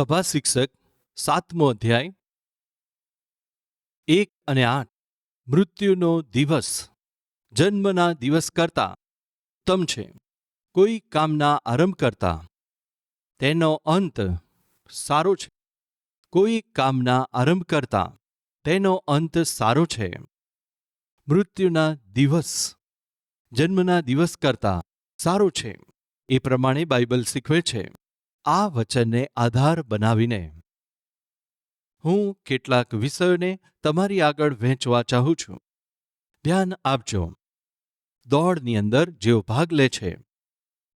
સભા શિક્ષક, સાતમો અધ્યાય, એક અને આઠ. મૃત્યુનો દિવસ. જન્મના દિવસ કરતા ઉત્તમ છે. કોઈ કામના આરંભ કરતા તેનો અંત સારો છે. કોઈ કામના આરંભ કરતા તેનો અંત સારો છે. મૃત્યુના દિવસ. જન્મના દિવસ કરતા સારો છે. એ પ્રમાણે બાઇબલ શીખવે છે. આ વચનને આધાર બનાવીને હું કેટલાક વિષયોને તમારી આગળ વહેંચવા ચાહું છું. ધ્યાન આપજો. દોડની અંદર જેઓ ભાગ લે છે,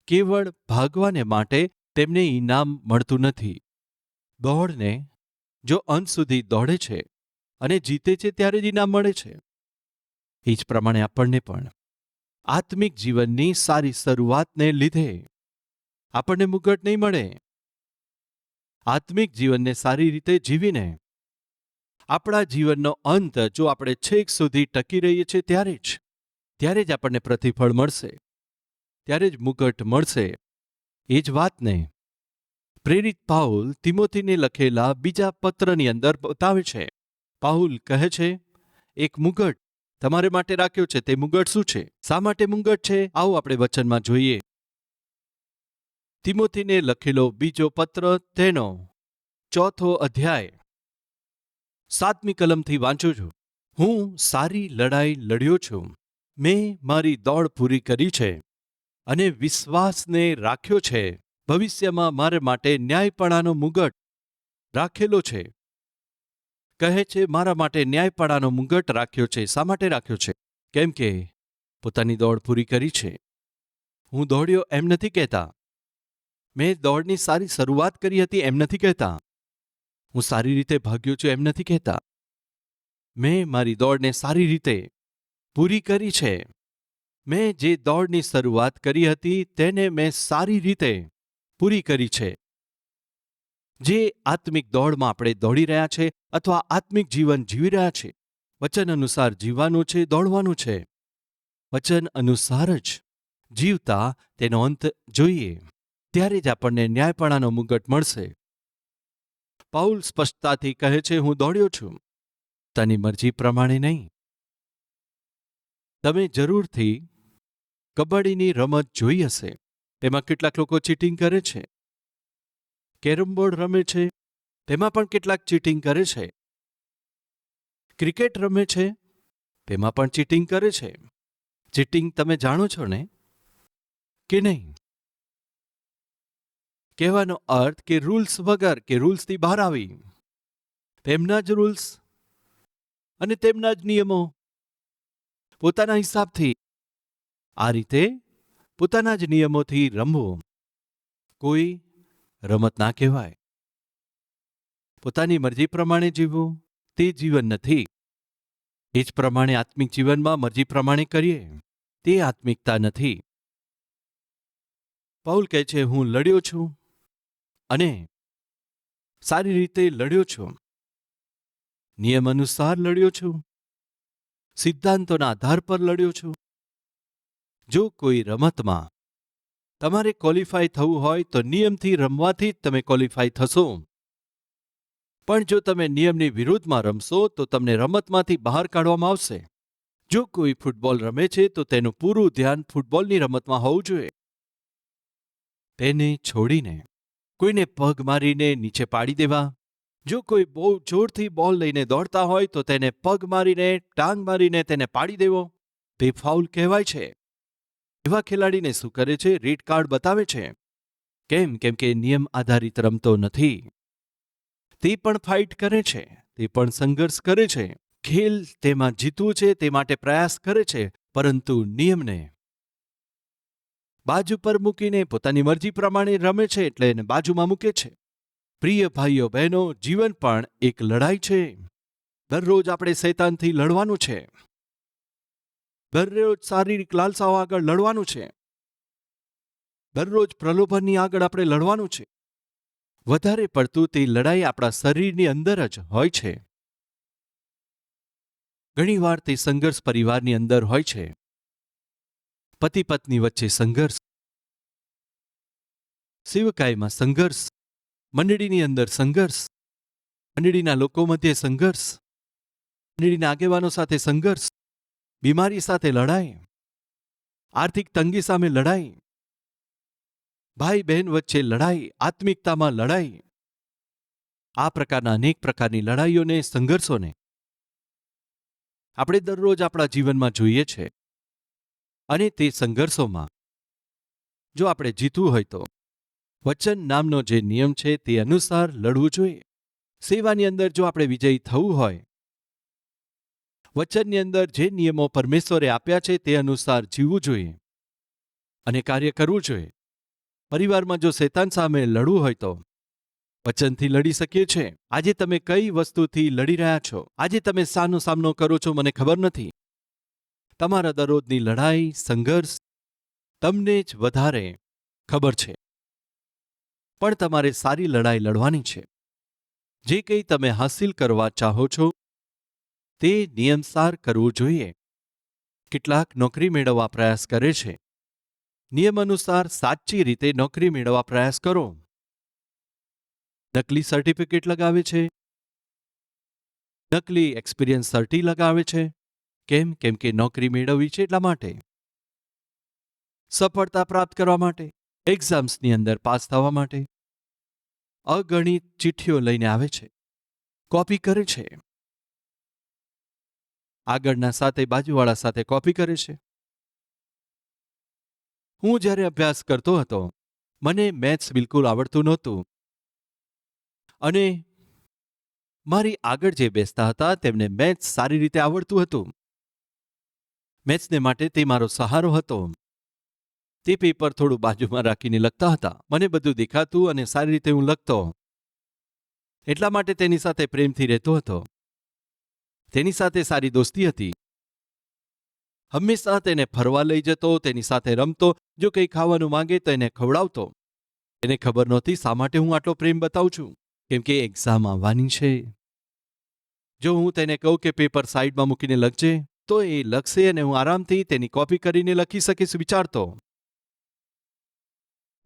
કેવળ ભાગવાને માટે તેમને ઇનામ મળતું નથી. દોડને જો અંત સુધી દોડે છે અને જીતે છે ત્યારે જ ઇનામ મળે છે. એ જ પ્રમાણે આપણને પણ આત્મિક જીવનની સારી શરૂઆતને લીધે આપણને મુકટ નહીં મળે. આત્મિક જીવનને સારી રીતે જીવીને, આપણા જીવનનો અંત જો આપણે છેક સુધી ટકી રહીએ છીએ ત્યારે જ ત્યારે જ આપણને પ્રતિફળ મળશે. ત્યારે જ મુકટ મળશે. એ જ વાતને પ્રેરિત પાઉલ તિમોથીને લખેલા બીજા પત્રની અંદર બતાવે છે. પાઉલ કહે છે, એક મુગટ તમારે માટે રાખ્યો છે, તે મુગટ શું છે? શા માટે મુગટ છે? આવો આપણે વચનમાં જોઈએ. તિમોથીને લખેલો બીજો પત્ર તેનો ચોથો અધ્યાય. સાતમી કલમથી વાંચું છું. હું સારી લડાઈ લડ્યો છું. મેં મારી દોડ પૂરી કરી છે અને વિશ્વાસને રાખ્યો છે. ભવિષ્યમાં મારે માટે ન્યાયપણાનો મુગટ રાખેલો છે. કહે છે, મારા માટે ન્યાયપણાનો મુગટ રાખ્યો છે. શા માટે રાખ્યો છે? કેમ કે પોતાની દોડ પૂરી કરી છે. હું દોડ્યો એમ નથી કહેતા. મેં દોડની સારી શરૂઆત કરી હતી એમ નથી કહેતા. હું સારી રીતે ભાગ્યો છું એમ નથી કહેતા. મેં મારી દોડને સારી રીતે પૂરી કરી છે. મેં જે દોડની શરૂઆત કરી હતી તેને મેં સારી રીતે પૂરી કરી છે. જે આત્મિક દોડમાં આપણે દોડી રહ્યા છે અથવા આત્મિક જીવન જીવી રહ્યા છે, વચન અનુસાર જીવવાનું છે, દોડવાનું છે. વચન અનુસાર જ જીવતા તેનો અંત જોઈએ. ત્યારે જ આપણને ન્યાયપણાનો મુગટ મળશે. પાઉલ સ્પષ્ટતાથી કહે છે, હું દોડ્યો છું. તની મરજી પ્રમાણે નહીં. તમે જરૂરથી કબડ્ડીની રમત જોઈ હશે. તેમાં કેટલાક લોકો ચીટિંગ કરે છે. કેરમ બોર્ડ રમે છે. તેમાં પણ કેટલાક ચીટિંગ કરે છે. ક્રિકેટ રમે છે. તેમાં પણ ચીટિંગ કરે છે. ચીટિંગ તમે જાણો છો ને? કે નહીં? કહેવાનો અર્થ કે રૂલ્સ વગર, કે રૂલ્સથી બહાર આવી. તેમના જ રૂલ્સ અને તેમના જ નિયમો પોતાના હિસાબથી આ રીતે પોતાના જ નિયમોથી રમવું. કોઈ રમત ના કહેવાય. પોતાની મરજી પ્રમાણે જીવવું, તે જીવન નથી. એ જ પ્રમાણે આત્મિક જીવનમાં મરજી પ્રમાણે કરીએ, તે આત્મિકતા નથી. પૌલ કહે છે, હું લડ્યો છું અને સારી રીતે લડ્યો છું. નિયમ અનુસાર લડ્યો છું. સિદ્ધાંતોના આધાર પર લડ્યો છું. જો કોઈ રમતમાં તમારે ક્વોલિફાય થવું હોય તો નિયમથી રમવાથી જ તમે ક્વોલિફાય થશો. પણ જો તમે નિયમની વિરુદ્ધમાં રમશો તો તમને રમતમાંથી બહાર કાઢવામાં આવશે. જો કોઈ ફૂટબોલ રમે છે તો તેનું પૂરું ધ્યાન ફૂટબોલની રમતમાં હોવું જોઈએ. તેને છોડીને કોઈને પગ મારીને નીચે પાડી દેવા. જો કોઈ બહુ જોરથી બોલ લઈને દોડતા હોય તો તેને પગ મારીને, ટાંગ મારીને તેને પાડી દેવો. તે ફાઉલ કહેવાય છે. એવા ખેલાડીને શું કરે છે? રેડ કાર્ડ બતાવે છે. કેમ? કેમ કે નિયમ આધારિત રમતો નથી. તે પણ ફાઇટ કરે છે. તે પણ સંઘર્ષ કરે છે. ખેલ તેમાં જીતવું છે તે માટે પ્રયાસ કરે છે. પરંતુ નિયમને બાજુ પર મૂકીને પોતાની મરજી પ્રમાણે રમે છે એટલે એને બાજુમાં મૂકે છે. પ્રિય ભાઈઓ, બહેનો, જીવન પણ એક લડાઈ છે. દરરોજ આપણે શૈતાનથી લડવાનું છે. દરરોજ શારીરિક લાલસાઓ આગળ લડવાનું છે. દરરોજ પ્રલોભનની આગળ આપણે લડવાનું છે. વધારે પડતું તે લડાઈ આપણા શરીરની અંદર જ હોય છે. ઘણીવાર તે સંઘર્ષ પરિવારની અંદર હોય છે. પતિ પત્ની વચ્ચે સંઘર્ષ. સેવકાઈમાં સંઘર્ષ. મંડળીની અંદર સંઘર્ષ. મંડળીના લોકો મધ્યે સંઘર્ષ. મંડળીના આગેવાનો સાથે સંઘર્ષ. બીમારી સાથે લડાઈ. આર્થિક તંગી સામે લડાઈ. ભાઈ બહેન વચ્ચે લડાઈ, આત્મિકતામાં લડાઈ. આ પ્રકારના અનેક પ્રકારની લડાઈઓને, સંઘર્ષોને આપણે દરરોજ આપણા જીવનમાં જોઈએ છે. અને તે સંઘર્ષોમાં. જો આપણે જીતવું હોય તો, વચન નામનો જે નિયમ છે તે અનુસાર લડવું જોઈએ. સેવાની અંદર જો આપણે વિજયી થવું હોય, વચનની અંદર જે નિયમો પરમેશ્વરે આપ્યા છે તે અનુસાર જીવવું જોઈએ અને કાર્ય કરવું જોઈએ. પરિવારમાં જો શેતાન સામે લડવું હોય તો, વચનથી લડી શકીએ છીએ. આજે તમે કઈ વસ્તુથી લડી રહ્યા છો? આજે તમે શાનો સામનો કરો છો? મને ખબર નથી. તમારા દરરોજની લડાઈ, સંઘર્ષ તમને જ વધારે ખબર છે. પણ તમારે સારી લડાઈ લડવાની છે. જે કંઈ તમે હાસિલ કરવા ચાહો છો, તે નિયમસાર કરવું જોઈએ. કેટલાક નોકરી મેળવવા પ્રયાસ કરે છે. નિયમ અનુસાર સાચી રીતે નોકરી મેળવવા પ્રયાસ કરો. નકલી સર્ટિફિકેટ લગાવે છે. નકલી એક્સપિરિયન્સ સર્ટી લગાવે છે. કેમ? કેમ કે નોકરી મેળવવી છે એટલા માટે. સફળતા પ્રાપ્ત કરવા માટે. એક્ઝામ્સની અંદર પાસ થવા માટે. અગણિત ચિઠ્ઠીઓ લઈને આવે છે. કોપી કરે છે. આગળના સાથે બાજુવાળા સાથે કોપી કરે છે. હું જ્યારે અભ્યાસ કરતો હતો, મને મેથ્સ બિલકુલ આવડતું નહોતું. અને મારી આગળ જે બેસતા હતા, તેમને મેથ્સ સારી રીતે આવડતું હતું. મેથ્સને માટે તે મારો સહારો હતો. તે પેપર થોડું બાજુમાં રાખીને લખતા હતા. મને બધું દેખાતું અને સારી રીતે હું લખતો. એટલા માટે તેની સાથે પ્રેમથી રહેતો હતો. તેની સાથે સારી દોસ્તી હતી. હંમેશા તેને ફરવા લઈ જતો, તેની સાથે રમતો, જો કંઈ ખાવાનું માંગે તો એને ખવડાવતો. એને ખબર નહોતી શા માટે હું આટલો પ્રેમ બતાવું છું. કેમ કે એક્ઝામ આવવાની છે. જો હું તેને કહું કે પેપર સાઈડમાં મૂકીને લખજે તો એ લખશે અને હું આરામથી તેની કોપી કરીને લખી શકીશ, વિચારતો.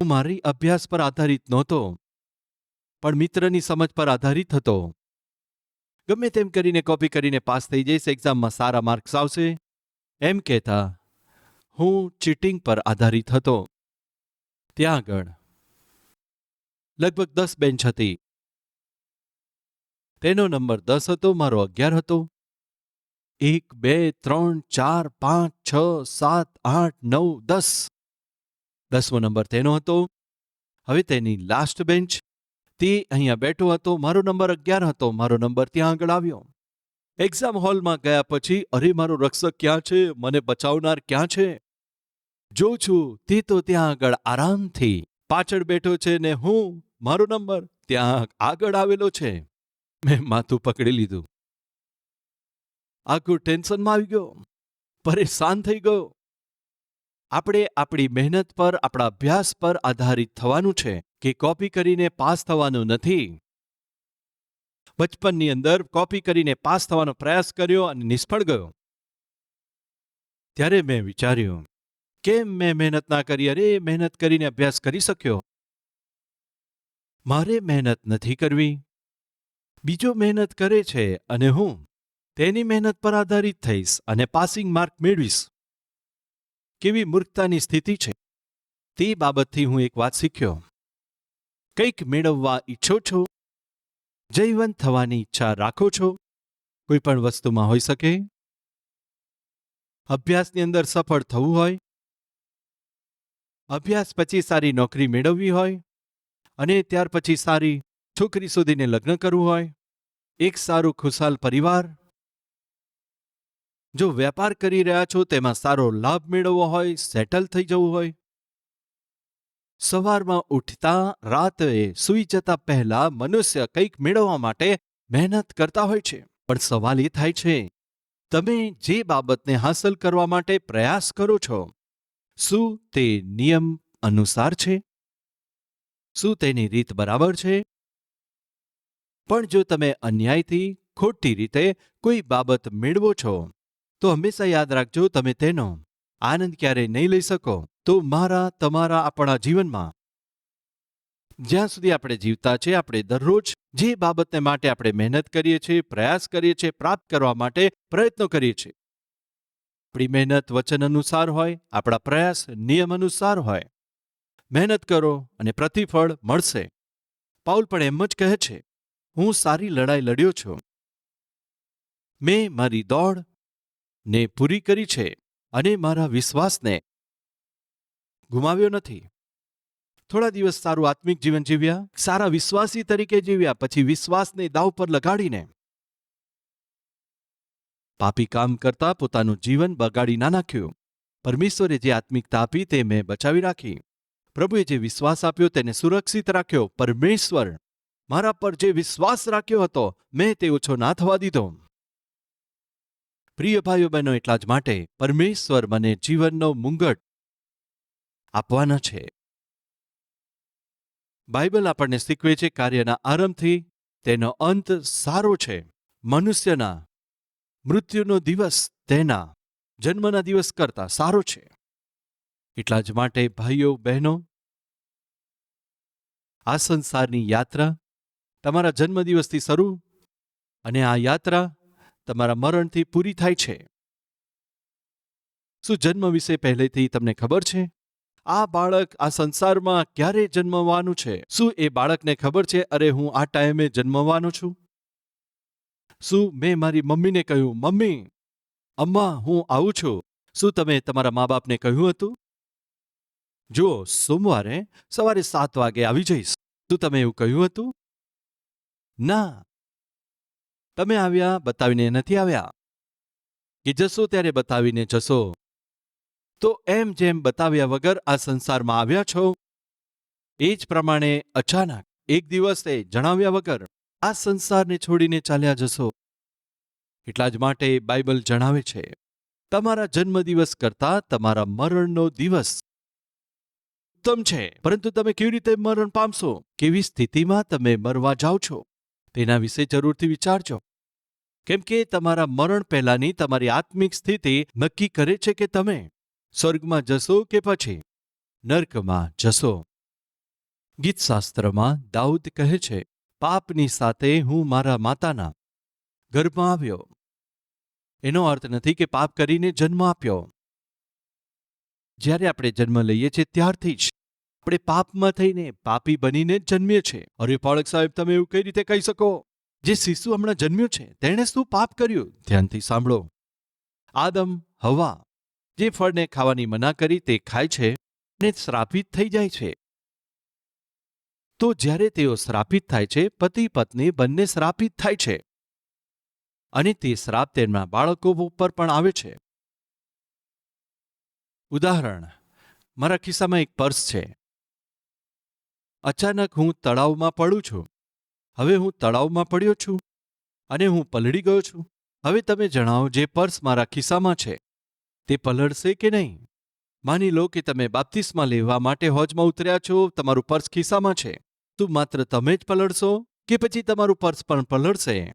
હું મારી અભ્યાસ પર આધારિત નહોતો, પણ મિત્રની સમજ પર આધારિત હતો. ગમે તેમ કરીને કોપી કરીને પાસ થઈ જઈશ એક્ઝામમાં સારા માર્ક્સ આવશે. એમ કહેતા હું ચીટિંગ પર આધારિત હતો. ત્યાં આગળ લગભગ દસ બેન્ચ હતી. તેનો નંબર દસ હતો, મારો અગિયાર હતો. એક, બે, ત્રણ, ચાર, પાંચ, છ, સાત, આઠ, નવ, દસ. દસમો નંબર તેનો હતો. હવે તેની લાસ્ટ બેન્ચ તે અહીંયા બેઠો હતો. મારો નંબર અગિયાર હતો. મારો નંબર ત્યાં આગળ આવ્યો. એક્ઝામ હોલમાં ગયા પછી, અરે, મારો રક્ષક ક્યાં છે? મને બચાવનાર ક્યાં છે? જો છું, તે તો ત્યાં આગળ આરામથી પાછળ બેઠો છે ને હું, મારો નંબર ત્યાં આગળ આવેલો છે. મેં માથું પકડી લીધું. આખું ટેન્શનમાં આવી ગયો. પરેશાન થઈ ગયો. આપણે આપણી મહેનત પર, આપણા અભ્યાસ પર આધારિત થવાનું છે કે કોપી કરીને પાસ થવાનું નથી. બચપનની અંદર કોપી કરીને પાસ થવાનો પ્રયાસ કર્યો અને નિષ્ફળ ગયો. ત્યારે મેં વિચાર્યું, કેમ મેં મહેનત ના કરી? અરે, મહેનત કરીને અભ્યાસ કરી શક્યો. મારે મહેનત નથી કરવી. બીજો મહેનત કરે છે અને હું તેની મહેનત પર આધારિત થઈશ અને પાસિંગ માર્ક મેળવીશ. કેવી મૂર્ખતાની સ્થિતિ છે? તે બાબતથી હું એક વાત શીખ્યો. કંઈક મેળવવા ઈચ્છો છો? જૈવંત થવાની ઈચ્છા રાખો છો? કોઈ પણ વસ્તુમાં હોઈ શકે? અભ્યાસની અંદર સફળ થવું હોય? અભ્યાસ પછી સારી નોકરી મેળવવી હોય? અને ત્યાર પછી સારી છોકરી સુધીને લગ્ન કરવું હોય? એક સારું ખુશાલ પરિવાર? જો વેપાર કરી રહ્યા છો, તેમાં સારો લાભ મેળવવો હોય સેટલ થઈ જવું હોય. સવારમાં ઉઠતા, રાતે સૂઈ જતા પહેલા મનુષ્ય કંઈક મેળવવા માટે મહેનત કરતા હોય છે. પણ સવાલ એ થાય છે, તમે જે બાબતને હાંસલ કરવા માટે પ્રયાસ કરો છો, શું તે નિયમ અનુસાર છે? શું તેની રીત બરાબર છે? પણ જો તમે અન્યાયથી ખોટી રીતે કોઈ બાબત મેળવો છો તો હંમેશા યાદ રાખજો તમે તેનો આનંદ ક્યારેય નહીં લઈ શકો. તો મારા, તમારા આપણા જીવનમાં જ્યાં સુધી આપણે જીવતા છે આપણે દરરોજ જે બાબતને માટે આપણે મહેનત કરીએ છીએ, પ્રયાસ કરીએ છીએ, પ્રાપ્ત કરવા માટે પ્રયત્નો કરીએ છીએ, આપણી મહેનત વચન અનુસાર હોય, આપણા પ્રયાસ નિયમ અનુસાર હોય, મહેનત કરો અને પ્રતિફળ મળશે. પાઉલ પણ એમ જ કહે છે, હું સારી લડાઈ લડ્યો છું. મેં મારી દોડ ને પૂરી કરી છે અને મારા વિશ્વાસને ગુમાવ્યો નથી. થોડા દિવસ સારું આત્મિક જીવન જીવ્યા, સારા વિશ્વાસી તરીકે જીવ્યા, પછી વિશ્વાસને દાવ પર લગાડીને પાપી કામ કરતા પોતાનું જીવન બગાડી ના નાખ્યું. પરમેશ્વરે જે આત્મિકતા આપી તે મેં બચાવી રાખી. પ્રભુએ જે વિશ્વાસ આપ્યો તેને સુરક્ષિત રાખ્યો. પરમેશ્વર મારા પર જે વિશ્વાસ રાખ્યો હતો, મેં તે ઓછો ના થવા દીધો. પ્રિય ભાઈઓ બહેનો, એટલા જ માટે પરમેશ્વર મને જીવનનો મુંગટ આપવાના છે. બાઇબલ આપણને શીખવે છે કાર્યના આરંભથી તેનો અંત સારો છે. મનુષ્યના મૃત્યુનો દિવસ તેના જન્મના દિવસ કરતા સારો છે. એટલા જ માટે ભાઈઓ બહેનો, આ સંસારની યાત્રા તમારા જન્મદિવસથી શરૂ અને આ યાત્રા તમારા મરણથી પૂરી થાય છે. શું જન્મ વિશે પહેલેથી તમને ખબર છે? આ બાળક આ સંસારમાં ક્યારે જન્મવાનું છે? શું એ બાળકને ખબર છે, અરે હું આ ટાઈમે જન્મવાનો છું? શું મેં મારી મમ્મીને કહ્યું, મમ્મી, અમ્મા, હું આવું છું. શું તમે તમારા મા બાપને કહ્યું હતું? જુઓ સોમવારે સવારે સાત વાગે આવી જઈશ. શું તમે એવું કહ્યું હતું? ના તમે આવ્યા, બતાવીને નથી આવ્યા? કે જશો ત્યારે બતાવીને જશો? તો એમ જેમ બતાવ્યા વગર આ સંસારમાં આવ્યા છો? એ જ પ્રમાણે અચાનક, એક દિવસે જણાવ્યા વગર આ સંસારને છોડીને ચાલ્યા જશો. એટલા જ માટે બાઇબલ જણાવે છે, તમારા જન્મદિવસ કરતા તમારા મરણનો દિવસ ઉત્તમ છે. પરંતુ તમે કેવી રીતે મરણ પામશો? કેવી સ્થિતિમાં તમે મરવા જાઓ છો? તેના વિશે જરૂરથી વિચારજો. કેમ કે તમારા મરણ પહેલાંની તમારી આત્મિક સ્થિતિ નક્કી કરે છે કે તમે સ્વર્ગમાં જશો કે પછી? નર્કમાં જશો. ગીતશાસ્ત્રમાં દાઉદ કહે છે, પાપની સાથે હું મારા માતાના ગર્ભમાં આવ્યો. એનો અર્થ નથી કે પાપ કરીને જન્મ આપ્યો. જ્યારે આપણે જન્મ લઈએ છીએ ત્યારથી જ આપણે પાપમાં થઈને પાપી બનીને જન્મીએ છીએ. અરે પાળક સાહેબ, તમે એવું કઈ રીતે કહી શકો? જે શિશુ હમણાં જન્મ્યું છે, તેણે શું પાપ કર્યું? ધ્યાનથી સાંભળો. આદમ, હવા, જે ફળને ખાવાની મના કરી તે ખાય છે ને શ્રાપિત થઈ જાય છે. તો જ્યારે તેઓ શ્રાપિત થાય છે, પતિ પત્ની બંને શ્રાપિત થાય છે. અને તે શ્રાપ તેમના બાળકો ઉપર પણ આવે છે. ઉદાહરણ, મારા ખિસ્સામાં એક પર્સ છે. અચાનક હું તળાવમાં પડું છું. હવે હું તળાવમાં પડ્યો છું અને હું પલળી ગયો છું. હવે તમે જણાવો જે પર્સ મારા ખિસ્સામાં છે. તે પલળશે કે નહીં? માની લો કે તમે બાપ્તિસ્મા લેવા માટે હોજમાં ઉતર્યા છો, તમારું પર્સ ખિસ્સામાં છે. તું માત્ર તમે જ પલળશો કે પછી તમારું પર્સ પણ પલળશે?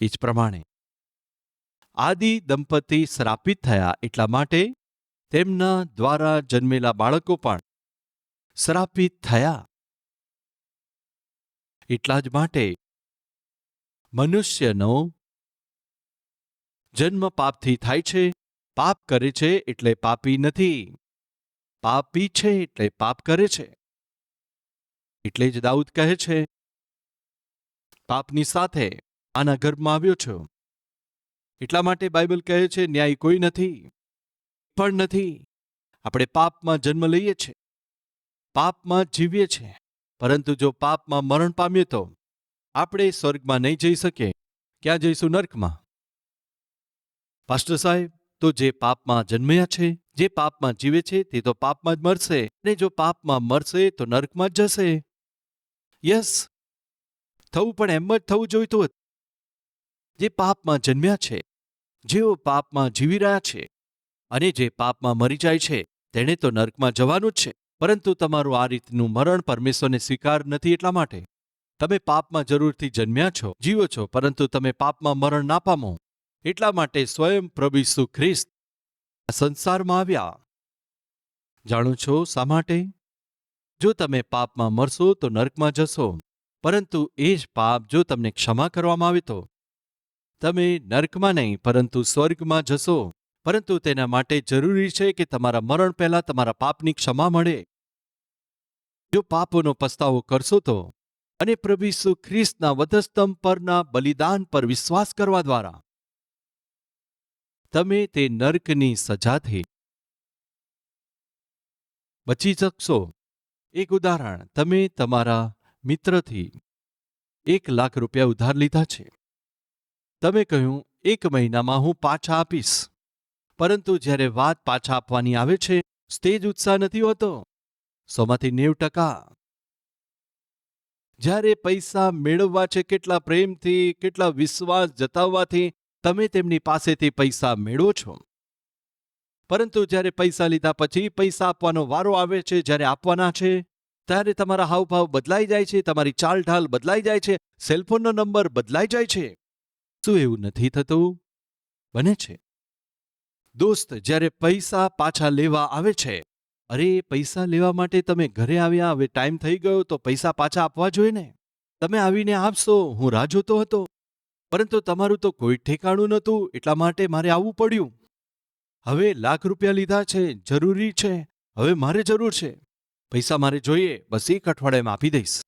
એ જ પ્રમાણે. આદિ દંપતી શ્રાપિત થયા એટલા માટે તેમના દ્વારા જન્મેલા બાળકો પણ શ્રાપિત થયા. એટલા જ માટે. મનુષ્યનો જન્મ પાપથી થાય છે, પાપ કરે છે એટલે પાપી નથી. પાપી છે એટલે પાપ કરે છે. એટલે જ દાઉદ કહે છે, પાપની સાથે આના ગર્ભમાં આવ્યો છો. એટલા માટે બાઇબલ કહે છે, ન્યાય કોઈ નથી, પણ નથી. આપણે પાપમાં જન્મ લઈએ છીએ. પાપમાં જીવીએ છીએ. પરંતુ જો પાપમાં મરણ પામીએ તો આપણે સ્વર્ગમાં નહીં જઈ શકીએ. ક્યાં જઈશું નર્કમાં? પાસ્ટર સાહેબ, તો જે પાપમાં જન્મ્યા છે, જે પાપમાં જીવે છે, તે તો પાપમાં જ મરશે. અને જો પાપમાં મરશે, તો નર્કમાં જ જશે. યસ. થવું પણ એમ જ થવું જોઈતું હતું. જે પાપમાં જન્મ્યા છે, જેઓ પાપમાં જીવી રહ્યા છે, અને જે પાપમાં મરી જાય છે, તેણે તો નર્કમાં જવાનું જ છે. પરંતુ તમારું આ રીતનું મરણ પરમેશ્વરને સ્વીકાર નથી એટલા માટે. તમે પાપમાં જરૂરથી જન્મ્યા છો, જીવો છો, પરંતુ તમે પાપમાં મરણ ના પામો. એટલા માટે સ્વયં પ્રભુ ઈસુ ખ્રિસ્ત સંસારમાં આવ્યા. જાણો છો શા માટે? જો તમે પાપમાં મરશો તો નર્કમાં જશો, પરંતુ એ જ પાપ જો તમને ક્ષમા કરવામાં આવે તો. તમે નર્કમાં નહીં, પરંતુ સ્વર્ગમાં જશો. પરંતુ તેના માટે જરૂરી છે કે તમારા મરણ પહેલા તમારા પાપની ક્ષમા મળે. જો પાપોનો પસ્તાવો કરશો તો અને પ્રભુ ઈસુ ખ્રિસ્તના વધસ્તંભ પરના બલિદાન પર વિશ્વાસ કરવા દ્વારા તમે તે નર્કની સજાથી બચી શકશો. એક ઉદાહરણ, તમે તમારા મિત્રથી એક લાખ રૂપિયા ઉધાર લીધા છે. તમે કહ્યું, એક મહિનામાં હું પાછા આપીશ. પરંતુ જ્યારે વાત પાછા આપવાની આવે છે તે જ ઉત્સાહ નથી હોતો. સોમાંથી નેવ ટકા. જ્યારે પૈસા મેળવવા છે, કેટલા પ્રેમથી, કેટલા વિશ્વાસ જતાવવાથી તમે તેમની પાસેથી પૈસા મેળવો છો. પરંતુ જ્યારે પૈસા લીધા પછી પૈસા આપવાનો વારો આવે છે, જ્યારે આપવાના છે, ત્યારે તમારા હાવભાવ બદલાઈ જાય છે, તમારી ચાલઢાલ બદલાઈ જાય છે, સેલફોનનો નંબર બદલાઈ જાય છે. શું એવું નથી થતું? બને છે. દોસ્ત, જ્યારે પૈસા પાછા લેવા આવે છે, અરે, પૈસા લેવા માટે તમે ઘરે આવ્યા, હવે ટાઈમ થઈ ગયો, તો પૈસા પાછા આપવા જોઈએ ને તમે આવીને આપશો, હું રાહ જોતો હતો. પરંતુ તમારું તો કોઈ ઠેકાણું નહોતું, એટલા માટે મારે આવવું પડ્યું. હવે લાખ રૂપિયા લીધા છે, જરૂરી છે, હવે મારે જરૂર છે. પૈસા મારે જોઈએ, બસ એક અઠવાડિયામાં આપી દઈશ.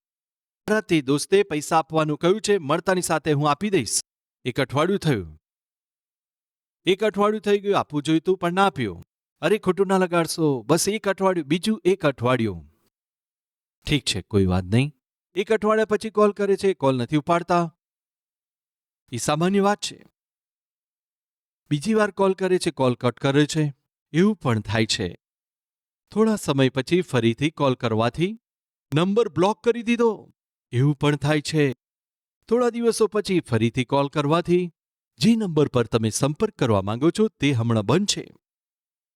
રાતે દોસ્તે પૈસા આપવાનું કહ્યું છે, મળતાની સાથે હું આપી દઈશ. એક અઠવાડિયું થયું. એક અઠવાડિયું થઈ ગયું, આપવું જોઈતું પણ ના આપ્યું અરે, ખોટું ના લગાડશો. બસ એક અઠવાડિયું, બીજું એક અઠવાડિયું. ઠીક છે, કોઈ વાત નહીં. એક અઠવાડિયા પછી કોલ કરે છે, કોલ નથી ઉપાડતા. એ સામાન્ય વાત છે. બીજી વાર કોલ કરે છે, કોલ કટ કરે છે. એવું પણ થાય છે. થોડા સમય પછી ફરીથી કોલ કરવાથી નંબર બ્લોક કરી દીધો. એવું પણ થાય છે. થોડા દિવસો પછી ફરીથી કોલ કરવાથી જે નંબર પર તમે સંપર્ક કરવા માંગો છો તે હમણાં બંધ છે.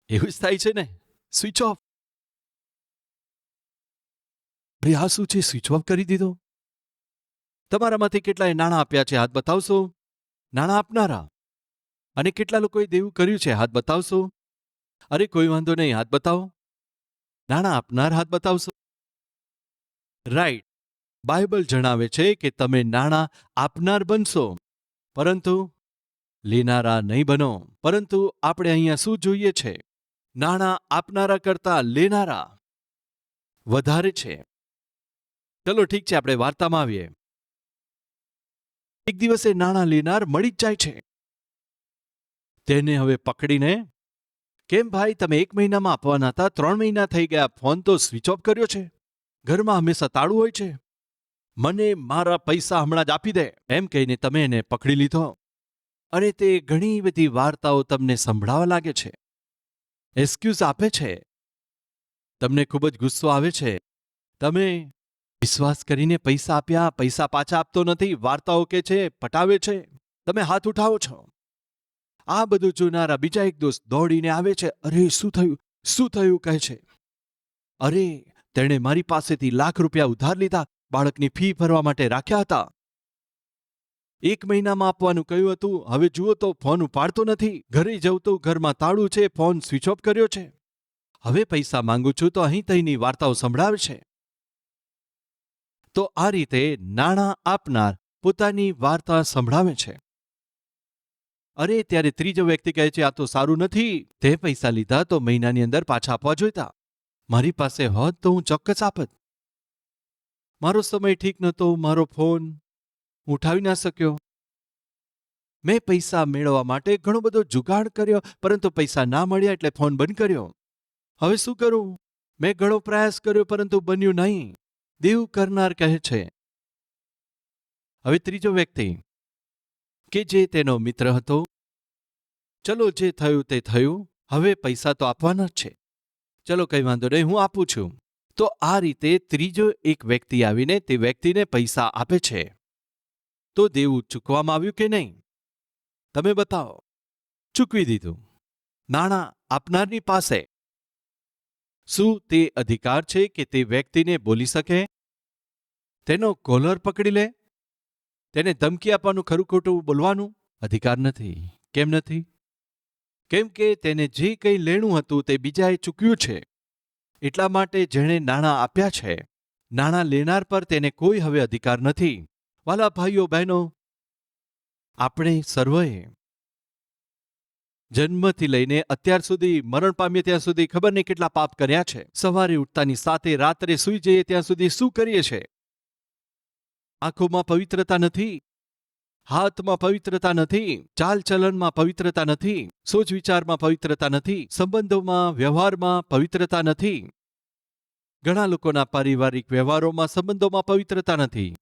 એવું જ થાય છે ને? સ્વિચ ઓફ અરે આ શું છે? સ્વિચ ઓફ કરી દીધો? તમારામાંથી કેટલાએ નાણાં આપ્યા છે, હાથ બતાવશો? નાણાં આપનારા? અને કેટલા લોકોએ દેવું કર્યું છે, હાથ બતાવશો? અરે, કોઈ વાંધો નહીં, હાથ બતાવો. નાણાં આપનાર, હાથ બતાવશો. રાઈટ બાઇબલ જણાવે છે કે તમે નાણાં આપનાર બનશો. પરંતુ લેનારા નહીં બનો, પરંતુ આપણે અહીંયા શું જોઈએ છે? નાણાં આપનારા કરતા લેનારા વધારે છે. ચલો ઠીક છે, આપણે વાર્તામાં આવીએ. એક દિવસે નાણાં લેનાર મળી જ જાય છે. તેને હવે પકડીને, કેમ ભાઈ, તમે એક મહિનામાં આપવાના હતા, ત્રણ મહિના થઈ ગયા, ફોન તો સ્વિચ ઓફ કર્યો છે. ઘરમાં હંમેશા તાળું હોય છે. મને મારા પૈસા હમણાં જ આપી દે. એમ કહીને તમે એને પકડી લીધો. અને તે ઘણી બધી વાર્તાઓ તમને સંભળાવા લાગે છે. એક્સક્યુઝ આપે છે. તમને ખૂબ જ ગુસ્સો આવે છે. તમે વિશ્વાસ કરીને પૈસા આપ્યા, પૈસા પાછા આપતો નથી, વાર્તાઓ કે છે, પટાવે છે. તમે હાથ ઉઠાવો છો. આ બધું જોનારા બીજા એક દોસ્ત દોડીને આવે છે. અરે, શું થયું? શું થયું? કહે છે. અરે, તેણે મારી પાસેથી લાખ રૂપિયા ઉધાર લીધા, બાળકની ફી ભરવા માટે રાખ્યા હતા. એક મહિનામાં આપવાનું કહ્યું હતું, હવે જુઓ તો ફોન ઉપાડતો નથી. ઘરે જવું તો ઘરમાં તાળું છે, ફોન સ્વિચ ઓફ કર્યો છે. હવે પૈસા માંગુ છું તો અહીં તહીંની વાર્તાઓ સંભળાવે છે તો આ રીતે નાણાં આપનાર પોતાની વાર્તા સંભળાવે છે. અરે, ત્યારે ત્રીજો વ્યક્તિ કહે છે, આ તો સારું નથી. તે પૈસા લીધા તો મહિનાની અંદર પાછા આપવા જોઈતા. મારી પાસે હોત તો હું ચોક્કસ આપત. મારો સમય ઠીક નહોતો, મારો ફોન ઉઠાવી ના શક્યો. મેં પૈસા મેળવવા માટે ઘણો બધો જુગાડ કર્યો, પરંતુ પૈસા ના મળ્યા એટલે ફોન બંધ કર્યો. હવે શું કરું? મેં ઘણો પ્રયાસ કર્યો, પરંતુ બન્યું નહીં. દેવ કરનાર કહે છે. હવે ત્રીજો વ્યક્તિ, કે જે તેનો મિત્ર હતો, ચલો જે થયું તે થયું, હવે પૈસા તો આપવાના જ છે. ચલો કંઈ વાંધો નહીં, હું આપું છું. તો આ રીતે ત્રીજો એક વ્યક્તિ આવીને તે વ્યક્તિને પૈસા આપે છે. તો દેવું ચૂકવામાં આવ્યું કે નહીં? તમે બતાવો. ચૂકવી દીધું. નાણાં આપનારની પાસે. શું તે અધિકાર છે કે તે વ્યક્તિને બોલી શકે? તેનો કોલર પકડી લે? તેને ધમકી આપવાનું ખરું ખોટું બોલવાનું? અધિકાર નથી. કેમ નથી? કેમ કે તેને જે કંઈ લેણું હતું તે બીજાએ ચૂક્યું છે. એટલા માટે જેણે નાણાં આપ્યા છે, નાણાં લેનાર પર તેને કોઈ હવે અધિકાર નથી. વાલા ભાઈઓ, બહેનો, આપણે સર્વએ જન્મથી લઈને અત્યાર સુધી, મરણ પામીએ ત્યાં સુધી ખબર નહીં કેટલા પાપ કર્યા છે. સવારે ઉઠતાની સાથે રાત્રે સૂઈ જઈએ ત્યાં સુધી શું કરીએ છે? આંખોમાં પવિત્રતા નથી, હાથમાં પવિત્રતા નથી, ચાલચલનમાં પવિત્રતા નથી, સોચ વિચારમાં પવિત્રતા નથી, સંબંધોમાં, વ્યવહારમાં પવિત્રતા નથી. ઘણા લોકોના પારિવારિક વ્યવહારોમાં સંબંધોમાં પવિત્રતા નથી.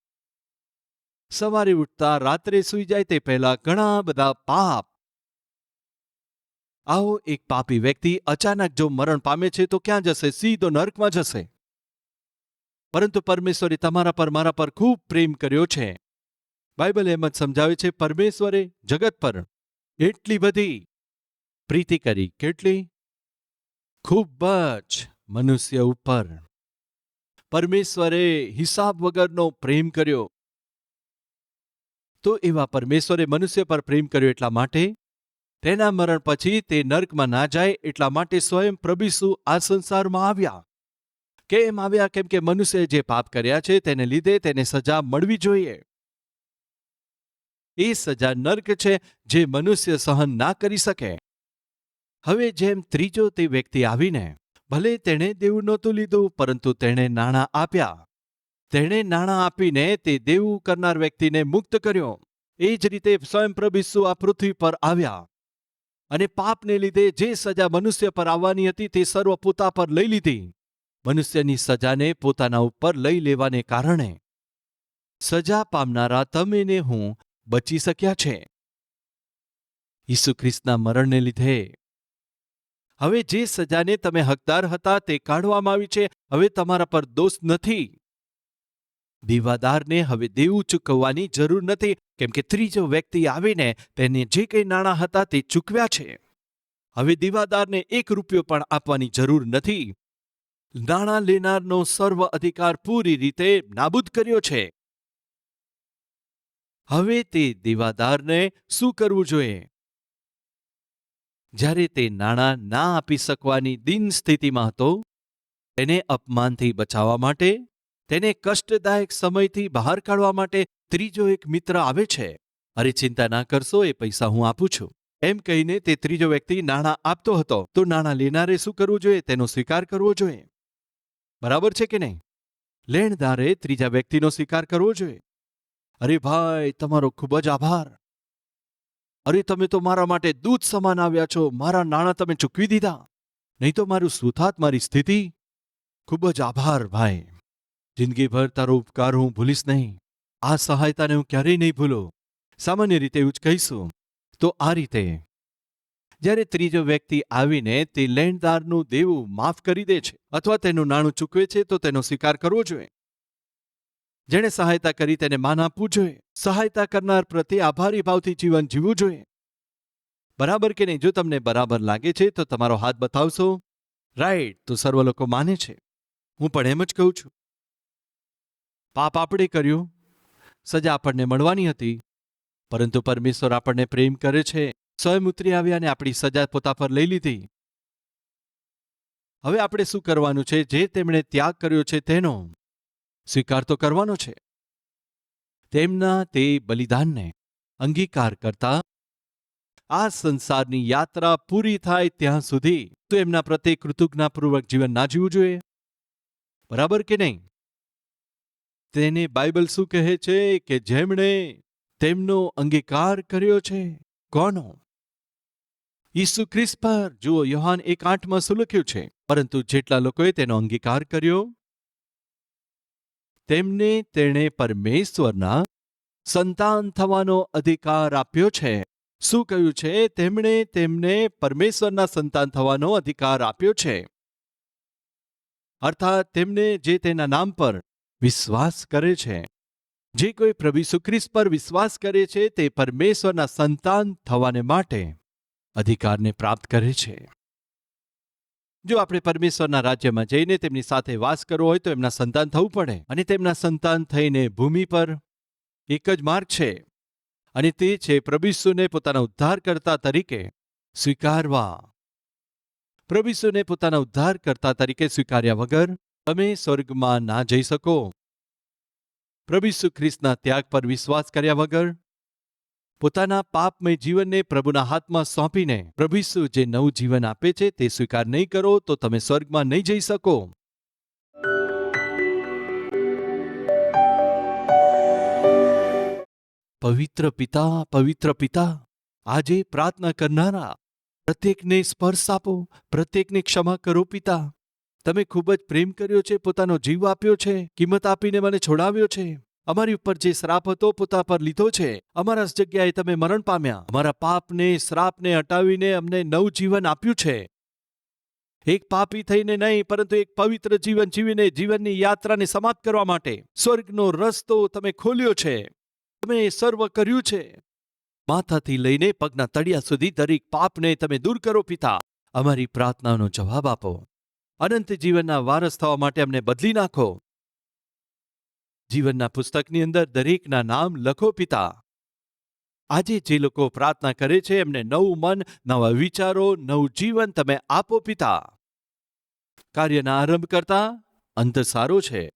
સવારે ઉઠતા રાત્રે સૂઈ જાય તે પહેલા ઘણા બધા પાપ. આવો એક પાપી વ્યક્તિ અચાનક જો મરણ પામે છે તો ક્યાં જશે? સીધો નર્કમાં જશે. પરંતુ પરમેશ્વરે તમારા પર મારા પર ખૂબ પ્રેમ કર્યો છે. બાઇબલ એમ જ સમજાવે છે, પરમેશ્વરે જગત પર એટલી બધી પ્રીતિ કરી. કેટલી? ખૂબ જ મનુષ્ય ઉપર. પરમેશ્વરે હિસાબ વગરનો પ્રેમ કર્યો. તો એવા પરમેશ્વરે મનુષ્ય પર પ્રેમ કર્યો એટલા માટે, તેના મરણ પછી તે નર્કમાં ના જાય એટલા માટે સ્વયં પ્રભિસુ આ સંસારમાં આવ્યા. કેમ આવ્યા? કેમ કે મનુષ્યએ જે પાપ કર્યા છે તેને લીધે તેને સજા મળવી જોઈએ. એ સજા નર્ક છે જે મનુષ્ય સહન ના કરી શકે. હવે જેમ ત્રીજો તે વ્યક્તિ આવીને ભલે તેણે દેવું નહોતું લીધું, પરંતુ તેણે નાણાં આપ્યા. તેણે નાણાં આપીને તે દેવું કરનાર વ્યક્તિને મુક્ત કર્યો. એ જ રીતે સ્વયં પ્રભુ આ પૃથ્વી પર આવ્યા. અને પાપને લીધે જે સજા મનુષ્ય પર આવવાની હતી તે સર્વ પોતા પર લઈ લીધી. મનુષ્યની સજાને પોતાના ઉપર લઈ લેવાને કારણે. સજા પામનારા તમે ને હું બચી શક્યા છે. ઈસુ ખ્રિસ્તના મરણને લીધે. હવે જે સજાને તમે હકદાર હતા તે કાઢવામાં આવી છે. હવે તમારા પર દોષ નથી. દીવાદારને હવે દેવું ચૂકવવાની જરૂર નથી, કેમ કે ત્રીજો વ્યક્તિ આવીને તેને જે કંઈ નાણાં હતા તે ચૂકવ્યા છે. હવે દીવાદારને એક રૂપિયો પણ આપવાની જરૂર નથી. નાણાં લેનારનો સર્વ અધિકાર પૂરી રીતે નાબૂદ કર્યો છે. હવે તે દીવાદારને શું કરવું જોઈએ? જ્યારે તે નાણાં ના આપી શકવાની દિન સ્થિતિમાં હતો, તેને અપમાનથી બચાવવા માટે તેને કષ્ટદાયક સમયથી બહાર કાઢવા માટે ત્રીજો એક મિત્ર આવે છે. અરે ચિંતા ના કરશો, એ પૈસા હું આપું છું. એમ કહીને તે ત્રીજો વ્યક્તિ નાણાં આપતો હતો. તો નાણાં લેનારે શું કરવું જોઈએ? તેનો સ્વીકાર કરવો જોઈએ. બરાબર છે કે નહીં? લેણદારે ત્રીજા વ્યક્તિનો સ્વીકાર કરવો જોઈએ. અરે ભાઈ, તમારો ખૂબ જ આભાર. અરે તમે તો મારા માટે દૂધ સમાન આવ્યા છો. મારા નાણાં તમે ચૂકવી દીધા. નહીં તો મારું શું થાત મારી સ્થિતિ. ખૂબ જ આભાર, ભાઈ. જિંદગીભર તારો ઉપકાર હું ભૂલીશ નહીં. આ સહાયતાને હું ક્યારેય નહીં ભૂલો. સામાન્ય રીતે એવું જ કહીશું. તો આ રીતે. જ્યારે ત્રીજો વ્યક્તિ આવીને તે લેણદારનું દેવું માફ કરી દે છે અથવા તેનું નાણું ચૂકવે છે, તો તેનો સ્વીકાર કરવો જોઈએ. જેણે સહાયતા કરી તેને માન આપવું જોઈએ. સહાયતા કરનાર પ્રત્યે આભારી ભાવથી જીવન જીવવું જોઈએ. બરાબર કે નહીં? જો તમને બરાબર લાગે છે, તો તમારો હાથ બતાવશો. રાઈટ, તો સર્વ લોકો માને છે. હું પણ એમ જ કહું છું. પાપ આપણે કર્યું. સજા આપણને મળવાની હતી. પરંતુ પરમેશ્વર આપણને પ્રેમ કરે છે. સ્વયં ઉતરી આવ્યા અને આપણી સજા પોતા પર લઈ લીધી. હવે આપણે શું કરવાનું છે? જે તેમણે ત્યાગ કર્યો છે તેનો સ્વીકાર તો કરવાનો છે. તેમના તે બલિદાનને અંગીકાર કરતા આ સંસારની યાત્રા પૂરી થાય ત્યાં સુધી તો એમના પ્રત્યે કૃતજ્ઞાપૂર્વક જીવન ના જીવવું જોઈએ. બરાબર કે નહીં? તેને બાઇબલ શું કહે છે કે જેમણે તેમનો અંગીકાર કર્યો છે? કોનો? ઈસુ ખ્રિસ્ત પર. જુઓ, યોહાન એક આઠમાં શું લખ્યું છે? પરંતુ જેટલા લોકોએ તેનો અંગીકાર કર્યો, તેમને તેણે પરમેશ્વરના સંતાન થવાનો અધિકાર આપ્યો છે. શું કહ્યું છે? તેમણે તેમને પરમેશ્વરના સંતાન થવાનો અધિકાર આપ્યો છે. અર્થાત, તેમને જે તેના નામ પર વિશ્વાસ કરે છે. જે કોઈ પ્રભુ સુખ્રિસ્ત પર વિશ્વાસ કરે છે, તે પરમેશ્વરના સંતાન થવાને માટે અધિકારને પ્રાપ્ત કરે છે. જો આપણે પરમેશ્વરના રાજ્યમાં જઈને તેમની સાથે વાસ કરવો હોય તો એમના સંતાન થવું પડે. અને તેમના સંતાન થઈને ભૂમિ પર એક જ માર્ગ છે. અને તે છે પ્રભુસુને પોતાના ઉદ્ધારકર્તા તરીકે સ્વીકારવા. પ્રભુસુને પોતાના ઉદ્ધારકર્તા તરીકે સ્વીકાર્યા વગર તમે સ્વર્ગમાં ના જઈ શકો. પ્રભુ ઈસુ ખ્રિસ્તના ત્યાગ પર વિશ્વાસ કર્યા વગર પોતાના પાપમય જીવનને પ્રભુના હાથમાં સોંપીને પ્રભુ ઈસુ જે નવું જીવન આપે છે તે સ્વીકાર નહીં કરો તો તમે સ્વર્ગમાં નહીં જઈ શકો. પવિત્ર પિતા પવિત્ર પિતા, આજે પ્રાર્થના કરનારા, પ્રત્યેકને સ્પર્શ આપો, પ્રત્યેકને ક્ષમા કરો પિતા. તમે ખૂબ જ પ્રેમ કર્યો છે, પોતાનો જીવ આપ્યો છે, કિંમત આપીને મને છોડાવ્યો છે. અમારી ઉપર જે શ્રાપ હતો, પોતા પર લીધો છે. અમારા જગ્યાએ તમે મરણ પામ્યા. અમારા પાપને, શ્રાપને હટાવીને અમને નવું જીવન આપ્યું છે. એક પાપી થઈને નહીં, પરંતુ એક પવિત્ર જીવન જીવીને જીવનની યાત્રાને સમાપ્ત કરવા માટે સ્વર્ગનો રસ્તો તમે ખોલ્યો છે. તમે સર્વ કર્યું છે. માથાથી લઈને પગના તળિયા સુધી દરેક પાપને તમે દૂર કરો, પિતા. અમારી પ્રાર્થનાનો જવાબ આપો. અનંત જીવનના વારસ થવા માટે અમને બદલી નાખો. જીવનના પુસ્તકની અંદર દરેકના નામ લખો પિતા. આજે જે લોકો પ્રાર્થના કરે છે, એમને નવું મન, નવા વિચારો, નવું જીવન તમે આપો પિતા. કાર્યના આરંભ કરતા અંત સારો છે.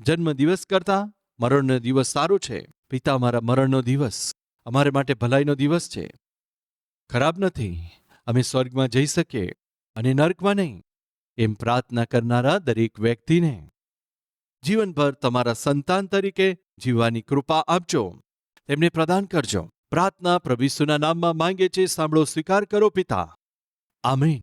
જન્મ દિવસ કરતા મરણનો દિવસ સારો છે. પિતા મારા મરણનો દિવસ. અમારે માટે ભલાઈનો દિવસ છે. ખરાબ નથી. અમે સ્વર્ગમાં જઈ શકીએ. અને નર્કમાં નહીં, એમ પ્રાર્થના કરનારા દરેક વ્યક્તિને. જીવનભર તમારા સંતાન તરીકે જીવવાની કૃપા આપજો. તેમને પ્રદાન કરજો. પ્રાર્થના પ્રભુ નામમાં માંગે છે, સાંભળો, સ્વીકાર કરો, પિતા. આમેન.